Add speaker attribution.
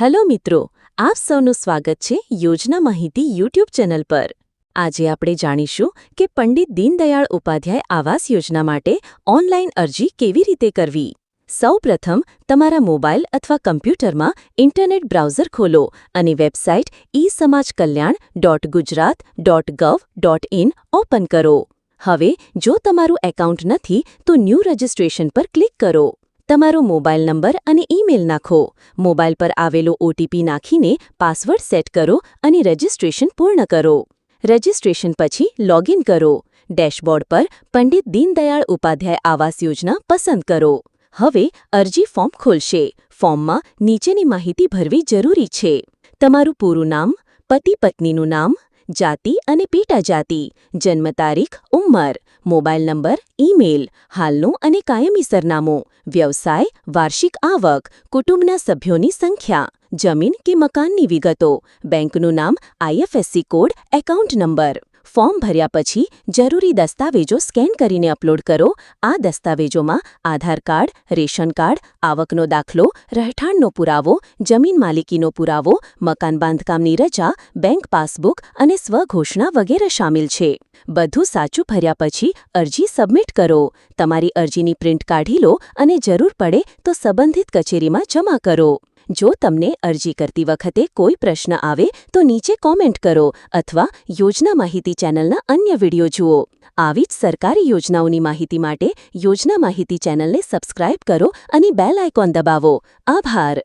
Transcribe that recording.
Speaker 1: Hello મિત્રો, આપ સૌનું સ્વાગત છે યોજના માહિતી યુટ્યુબ ચેનલ પર. આજે આપણે જાણીશું કે પંડિત દીનદયાળ ઉપાધ્યાય આવાસ યોજના માટે ઓનલાઈન અરજી કેવી રીતે કરવી. સૌપ્રથમ તમારા મોબાઈલ અથવા કમ્પ્યુટરમાં ઇન્ટરનેટ બ્રાઉઝર ખોલો અને website e Samaj Kalyan dot Gujarat dot gov dot in open કરો. હવે, જો તમારું એકાઉન્ટ નથી, તો ન્યૂ રજિસ્ટ્રેશન પર ક્લિક કરો. તમારો મોબાઈલ નંબર અને ઈમેલ નાખો. મોબાઈલ પર આવેલો ઓટીપી નાખીને પાસવર્ડ સેટ કરો અને રજિસ્ટ્રેશન પૂર્ણ કરો. રજિસ્ટ્રેશન પછી લોગિન કરો. ડેશબોર્ડ પર પંડિત દીનદયાળ ઉપાધ્યાય આવાસ યોજના પસંદ કરો. હવે અરજી ફોર્મ ખોલશે. ફોર્મમાં નીચેની માહિતી ભરવી જરૂરી છે. તમારું પૂરું નામ પતિ પત્નીનું નામ જાતિ અને પેટા જાતિ જન્મ તારીખ, ઉંમર. Mobile number, email. હાલનું અને કાયમી સરનામું. વ્યવસાય, વાર્ષિક આવક. કુટુંબના સભ્યોની સંખ્યા. જમીન કે મકાનની વિગતો. બેંકનું નામ, IFSC code, account number. Form ભર્યા પછી જરૂરી દસ્તાવેજો સ્કેન કરીને અપલોડ કરો. આ દસ્તાવેજોમાં આધાર કાર્ડ, રેશન કાર્ડ, આવકનો દાખલો, રહેઠાણનો પુરાવો, જમીન માલિકીનો પુરાવો, મકાન બાંધકામની રજા, બેંક પાસબુક અને સ્વઘોષણા વગેરે શામેલ છે. બધું સાચું ભર્યા પછી અરજી સબમિટ કરો. તમારી અરજીની પ્રિન્ટ કાઢી લો અને જરૂર પડે તો સંબંધિત કચેરીમાં જમા કરો. જો તમને અરજી કરતી વખતે કોઈ પ્રશ્ન આવે, તો નીચે કોમેન્ટ કરો અથવા યોજના માહિતી ચેનલના અન્ય વીડિયો જુઓ. આવી જ સરકારી યોજનાઓની માહિતી માટે યોજના માહિતી ચેનલને સબસ્ક્રાઇબ કરો અને બેલ આઇકોન દબાવો. આભાર.